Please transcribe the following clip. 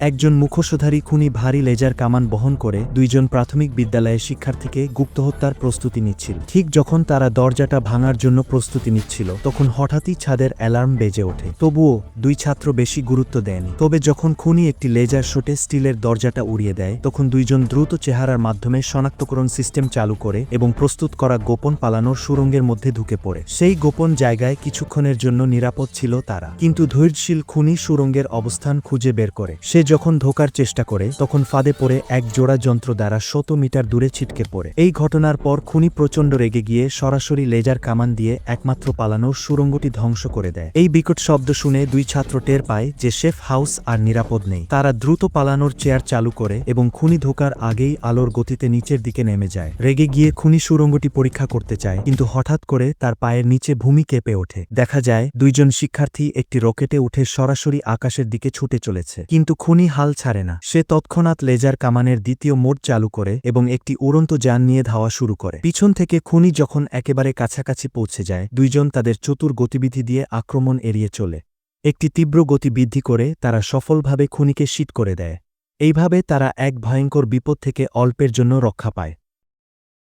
একজন মুখোশধারী খুনি ভারী লেজার কামান বহন করে দুইজন প্রাথমিক বিদ্যালয়ের শিক্ষার্থীকে গুপ্তহত্যার প্রস্তুতি নিচ্ছিল। ঠিক যখন তারা দরজাটা ভাঙার জন্য প্রস্তুতি নিচ্ছিল, তখন হঠাৎই ছাদের অ্যালার্ম বেজে ওঠে। তবুও দুই ছাত্র বেশি গুরুত্ব দেয়নি। তবে যখন খুনি একটি লেজার শটে স্টিলের দরজাটা উড়িয়ে দেয়, তখন দুইজন দ্রুত চেহারার মাধ্যমে শনাক্তকরণ সিস্টেম চালু করে এবং প্রস্তুত করা গোপন পালানোর সুরঙ্গের মধ্যে ঢুকে পড়ে। সেই গোপন জায়গায় কিছুক্ষণের জন্য নিরাপদ ছিল তারা। কিন্তু ধৈর্যশীল খুনি সুরঙ্গের অবস্থান খুঁজে বের করে। সে যখন ধোকার চেষ্টা করে, তখন ফাঁদে পড়ে এক জোড়া যন্ত্র দ্বারা শত মিটার দূরে ছিটকে পড়ে। এই ঘটনার পর খুনি প্রচণ্ড রেগে গিয়ে সরাসরি লেজার কামান দিয়ে একমাত্র পালানোর সুরঙ্গটি ধ্বংস করে দেয়। এই বিকট শব্দ শুনে দুই ছাত্র টের পায় যে শেফ হাউস আর নিরাপদ নেই। তারা দ্রুত পালানোর চেয়ার চালু করে এবং খুনি ধোকার আগেই আলোর গতিতে নিচের দিকে নেমে যায়। রেগে গিয়ে খুনি সুরঙ্গটি পরীক্ষা করতে চায়, কিন্তু হঠাৎ করে তার পায়ের নিচে ভূমি কেঁপে ওঠে। দেখা যায়, দুইজন শিক্ষার্থী একটি রকেটে উঠে সরাসরি আকাশের দিকে ছুটে চলেছে। কিন্তু খুনি হাল ছাড়ে না। সে তৎক্ষণাৎ লেজার কামানের দ্বিতীয় মোড চালু করে এবং একটি উড়ন্ত যান নিয়ে ধাওয়া শুরু করে। পিছন থেকে খুনি যখন একেবারে কাছাকাছি পৌঁছে যায়, দুইজন তাদের চতুর গতিবিধি দিয়ে আক্রমণ এড়িয়ে চলে। একটি তীব্র গতি বৃদ্ধি করে তারা সফলভাবে খুনিকে শীত করে দেয়। এইভাবে তারা এক ভয়ঙ্কর বিপদ থেকে অল্পের জন্য রক্ষা পায়।